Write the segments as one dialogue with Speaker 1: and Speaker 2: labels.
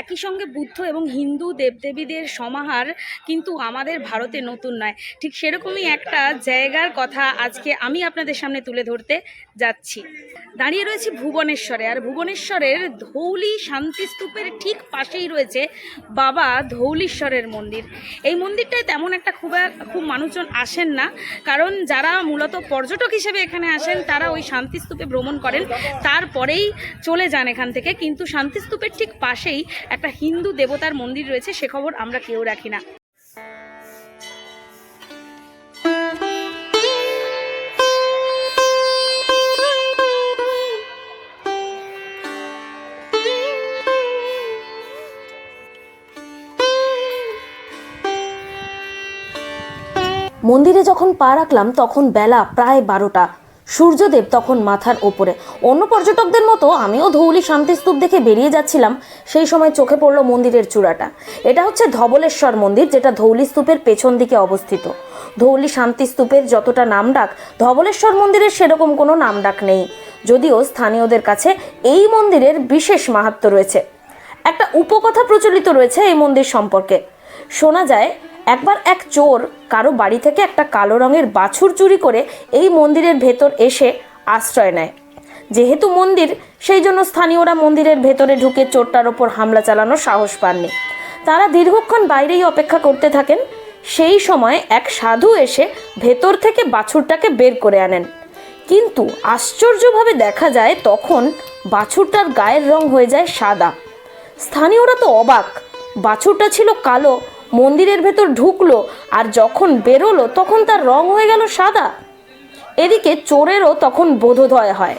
Speaker 1: একই সঙ্গে বুদ্ধ এবং হিন্দু দেবদেবীদের সমাহার কিন্তু আমাদের ভারতে নতুন নয়। ঠিক সেরকমই একটা জায়গার কথা আজকে আমি আপনাদের সামনে তুলে ধরতে যাচ্ছি। দাঁড়িয়ে রয়েছি ভুবনেশ্বরে আর ভুবনেশ্বরের ধৌলি শান্তিস্তূপের ঠিক পাশেই রয়েছে বাবা ধৌলীশ্বরের মন্দির। এই মন্দিরটায় তেমন একটা খুব খুব মানুষজন আসেন না। কারণ যারা মূলত পর্যটক হিসেবে এখানে আসেন, তারা ওই শান্তিস্তূপে ভ্রমণ করেন, তারপরেই চলে যান এখান থেকে। কিন্তু শান্তিস্তূপের ঠিক পাশেই একটা হিন্দু দেবতার মন্দির রয়েছে, সে খবর আমরা কেউ রাখি না।
Speaker 2: মন্দিরে যখন পা রাখলাম, তখন বেলা প্রায় বারোটা। সূর্যদেব তখন মাথার ওপরে। অন্য পর্যটকদের মতো আমিও ধৌলি শান্তিস্তূপ দেখে বেরিয়ে যাচ্ছিলাম। সেই সময় চোখে পড়ল মন্দিরের চূড়াটা। এটা হচ্ছে ধবলেশ্বর মন্দির, যেটা ধৌলি স্তূপের পেছন দিকে অবস্থিত। ধৌলি শান্তিস্তূপের যতটা নামডাক, ধবলেশ্বর মন্দিরের সেরকম কোনো নামডাক নেই। যদিও স্থানীয়দের কাছে এই মন্দিরের বিশেষ মাহাত্ম্য রয়েছে। একটা উপকথা প্রচলিত রয়েছে এই মন্দির সম্পর্কে। শোনা যায় একবার এক চোর কারও বাড়ি থেকে একটা কালো রঙের বাছুর চুরি করে এই মন্দিরের ভেতর এসে আশ্রয় নেয়। যেহেতু মন্দির, সেই জন্য স্থানীয়রা মন্দিরের ভেতরে ঢুকে চোরটার ওপর হামলা চালানোর সাহস পাননি। তারা দীর্ঘক্ষণ বাইরেই অপেক্ষা করতে থাকেন। সেই সময় এক সাধু এসে ভেতর থেকে বাছুরটাকে বের করে আনেন। কিন্তু আশ্চর্যভাবে দেখা যায় তখন বাছুরটার গায়ের রং হয়ে যায় সাদা। স্থানীয়রা তো অবাক। বাছুরটা ছিল কালো মন্দিরের ভেতর ঢুকলো আর যখন বেরোলো তখন তার রং হয়ে গেল সাদা। এদিকে চোরেরও তখন বোধোদয় হয়।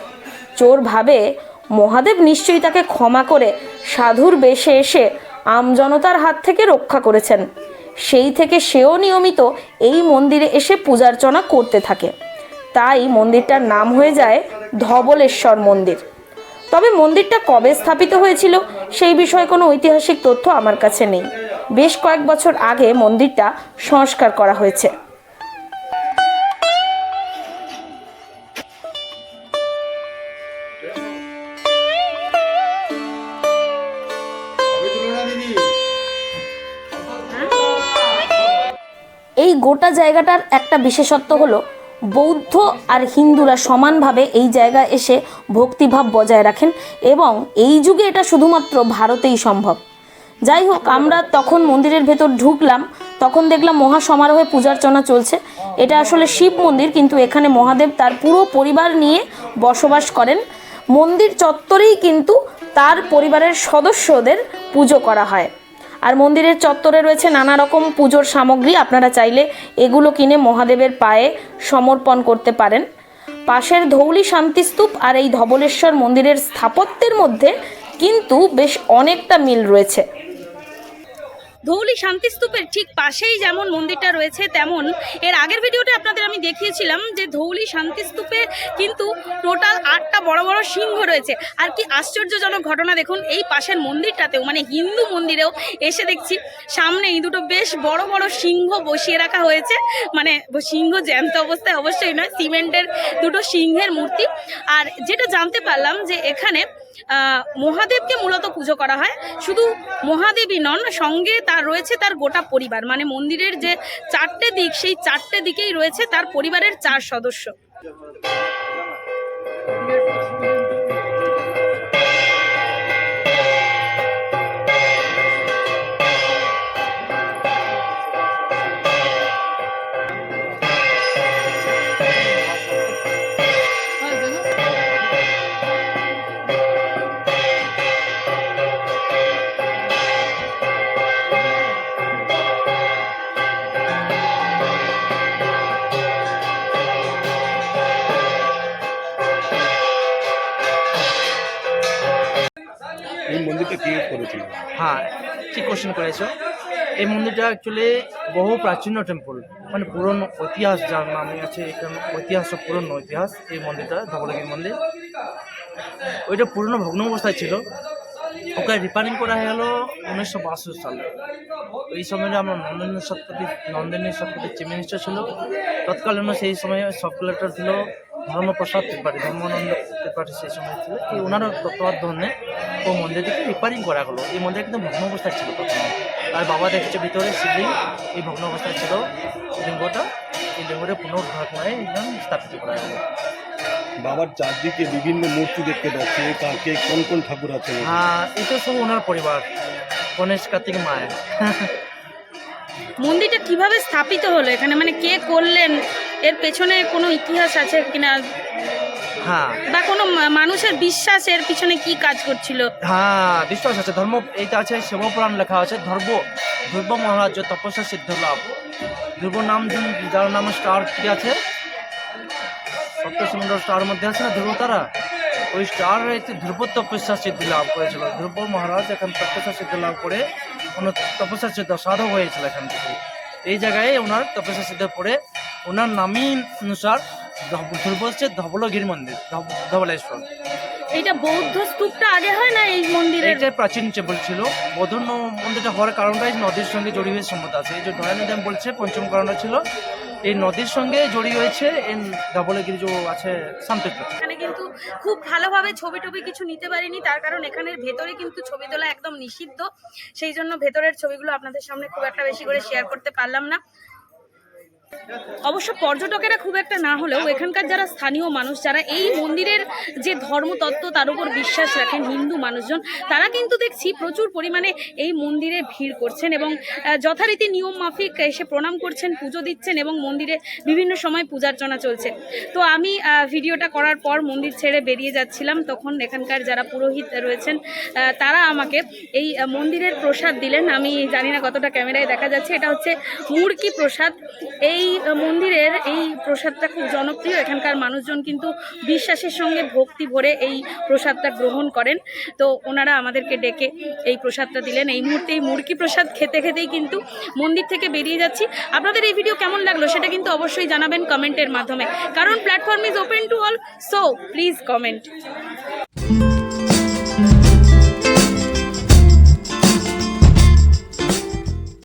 Speaker 2: চোর ভাবে, মহাদেব নিশ্চয়ই তাকে ক্ষমা করে সাধুর বেশে এসে আমজনতার হাত থেকে রক্ষা করেছেন। সেই থেকে সেও নিয়মিত এই মন্দিরে এসে পূজার্চনা করতে থাকে। তাই মন্দিরটার নাম হয়ে যায় ধবলেশ্বর মন্দির। তবে মন্দিরটা কবে স্থাপিত হয়েছিল সেই বিষয়ে কোনো ঐতিহাসিক তথ্য আমার কাছে নেই। বেশ কয়েক বছর আগে মন্দিরটা সংস্কার করা হয়েছে। এই গোটা জায়গাটার একটা বিশেষত্ব হলো, বৌদ্ধ আর হিন্দুরা সমানভাবে এই জায়গায় এসে ভক্তিভাব বজায় রাখেন এবং এই যুগে এটা শুধুমাত্র ভারতেই সম্ভব। যাই হোক আমরা তখন মন্দিরের ভেতর ঢুকলাম, তখন দেখলাম মহা সমারোহে পূজার্চনা চলছে। এটা আসলে শিব মন্দির, কিন্তু এখানে মহাদেব তার পুরো পরিবার নিয়ে বসবাস করেন। মন্দির চত্বরেই কিন্তু তার পরিবারের সদস্যদের পুজো করা হয়। আর মন্দিরের চত্বরে রয়েছে নানা রকম পুজোর সামগ্রী, আপনারা চাইলে এগুলো কিনে মহাদেবের পায়ে সমর্পণ করতে পারেন। পাশের ধৌলি শান্তিস্তূপ আর এই ধবলেশ্বর মন্দিরের স্থাপত্যের মধ্যে কিন্তু বেশ অনেকটা মিল রয়েছে।
Speaker 1: ধৌলি শান্তিস্তূপের ঠিক পাশেই যেমন মন্দিরটা রয়েছে, তেমন এর আগের ভিডিওতে আপনাদের আমি দেখিয়েছিলাম যে ধৌলি শান্তিস্তূপে কিন্তু টোটাল আটটা বড় বড় সিংহ রয়েছে। আর কি আশ্চর্যজনক ঘটনা দেখুন, এই পাশের মন্দিরটাতেও মানে হিন্দু মন্দিরেও এসে দেখছি, সামনে এই দুটো বেশ বড় বড় সিংহ বসিয়ে রাখা হয়েছে। মানে সিংহ জ্যান্ত অবস্থায় অবশ্যই নয়, সিমেন্টের দুটো সিংহের মূর্তি। আর যেটা জানতে পারলাম যে এখানে মহাদেবকে মূলত পুজো করা হয়। শুধু মহাদেবই নন, সঙ্গে তার রয়েছে তার গোটা পরিবার। মানে মন্দিরের যে চারটে দিক, সেই চারটে দিকেই রয়েছে তার পরিবারের চার সদস্য।
Speaker 3: মন্দিরটা কে করেছিল।
Speaker 4: হ্যাঁ ঠিক কোশ্চেন করেছ। এই মন্দিরটা অ্যাকচুয়ালি বহু প্রাচীন টেম্পল মানে পুরনো ইতিহাস যার নামে আছে এখানে ঐতিহাস পুরনো ইতিহাস, এই মন্দিরটা, ধবলগিরি মন্দির। ওইটা পুরনো ভগ্ন অবস্থায় ছিল। ওকে রিপেয়ারিং করা হয়ে গেল উনিশশো বাষট্টি সালে। এই সময় আমরা নন্দিনী সৎপতি নন্দিনী সৎপতি চিফ মিনিস্টার ছিল। তৎকালীন সেই সময়ে সব কালেক্টর ছিল ধর্মপ্রসাদ ত্রিপাঠী, ধর্মানন্দ। এক্সপার্ট সেই সময় ছিল। এই ওনার তত্ত্বাবধানে ও মন্দিরটিকে রিপেয়ারিং করা হলো এই মন্দির কিন্তু ভগ্ন অবস্থায় ছিল প্রথমে। আর বাবা দেখেছে ভিতরে শিবলিঙ্গ এই ভগ্ন অবস্থায় ছিল লিঙ্গটা। এই লিঙ্গটা পুনরুদ্ধার করে একদম স্থাপিত করা হলো
Speaker 3: বাবার চারদিকে বিভিন্ন মূর্তি দেখতে পাচ্ছি। কাকে কোন কোন ঠাকুর আছে?
Speaker 4: হ্যাঁ এটা সব ওনার পরিবার। গণেশ কার্তিক মায়ের
Speaker 1: মন্দিরটা কীভাবে স্থাপিত হলো? এখানে মানে কে করলেন? এর পেছনে কোনো ইতিহাস আছে কিনা?
Speaker 4: হ্যাঁ।
Speaker 1: বা কোনো মানুষের বিশ্বাস এর পিছনে কি কাজ করছিল?
Speaker 4: হ্যাঁ বিশ্বাস আছে ধর্ম এইটা আছে শিবপুরাণ লেখা আছে ধর্ম ধ্রুব মহারাজ তপস্যা সিদ্ধ লাভ। ধ্রুব নাম যিনি- যার নাম স্টার কি আছে? সপ্ত সুন্দর স্টার মধ্যে আছে না ধ্রুব তারা? ওই স্টার ধ্রুব তপস্যা সিদ্ধি লাভ করেছিল। ধ্রুব মহারাজ এখন তপস্যা সিদ্ধি লাভ করে ওনার তপস্যা সিদ্ধ সাধক হয়েছিল এখান থেকে। এই জায়গায় ওনার তপস্যা সিদ্ধ পড়ে ওনার নামই অনুসার ধ্রুব হচ্ছে ধবলগির মন্দির ধবলেশ্বর।
Speaker 1: এইটা বৌদ্ধ স্তূপটা আগে হয় না এই মন্দিরের?
Speaker 4: এইটাই প্রাচীন টেম্পল ছিল। বৌদ্ধ মন্দিরটা হওয়ার কারণটাই নদীর সঙ্গে জড়িয়ে হয়ে সম্মত আছে। এই যে দয়ানন্দ ড্যাম বলছে পঞ্চম কারণটা ছিল। এই নদীর সঙ্গে জড়িয়ে হয়েছে এই ধবলগিরি যে আছে শান্তিপুর।
Speaker 1: এখানে কিন্তু খুব ভালোভাবে ছবি টবি কিছু নিতে পারিনি তার কারণ এখানের ভেতরে কিন্তু ছবি তোলা একদম নিষিদ্ধ। সেই জন্য ভেতরের ছবিগুলো আপনাদের সামনে খুব একটা বেশি করে শেয়ার করতে পারলাম না। অবশ্য পর্যটকেরা খুব একটা না হলেও এখানকার যারা স্থানীয় মানুষ, যারা এই মন্দিরের যে ধর্মতত্ত্ব, তার উপর বিশ্বাস রাখেন হিন্দু মানুষজন, তারা কিন্তু দেখছি প্রচুর পরিমাণে এই মন্দিরে ভিড় করছেন এবং যথারীতি নিয়ম মাফিক এসে প্রণাম করছেন, পুজো দিচ্ছেন এবং মন্দিরে বিভিন্ন সময় পূজার্চনা চলছে। তো আমি ভিডিওটা করার পর মন্দির ছেড়ে বেরিয়ে যাচ্ছিলাম, তখন এখানকার যারা পুরোহিত রয়েছেন তারা আমাকে এই মন্দিরের প্রসাদ দিলেন। আমি জানি না কতটা ক্যামেরায় দেখা যাচ্ছে, এটা হচ্ছে মুরকি প্রসাদ। এই আহ, মন্দিরের এই প্রসাদটা খুব জনপ্রিয়। এখানকার মানুষজন কিন্তু বিশ্বাসের সঙ্গে ভক্তি ভরে এই প্রসাদটা গ্রহণ করেন। তো ওনারা আমাদেরকে ডেকে এই প্রসাদটা দিলেন। এই মুহূর্তে এই মুরগি প্রসাদ খেতে খেতেই কিন্তু মন্দির থেকে বেরিয়ে যাচ্ছি। আপনাদের এই ভিডিও কেমন লাগল সেটা কিন্তু অবশ্যই জানাবেন কমেন্টের মাধ্যমে। কারণ platform is open to all so please comment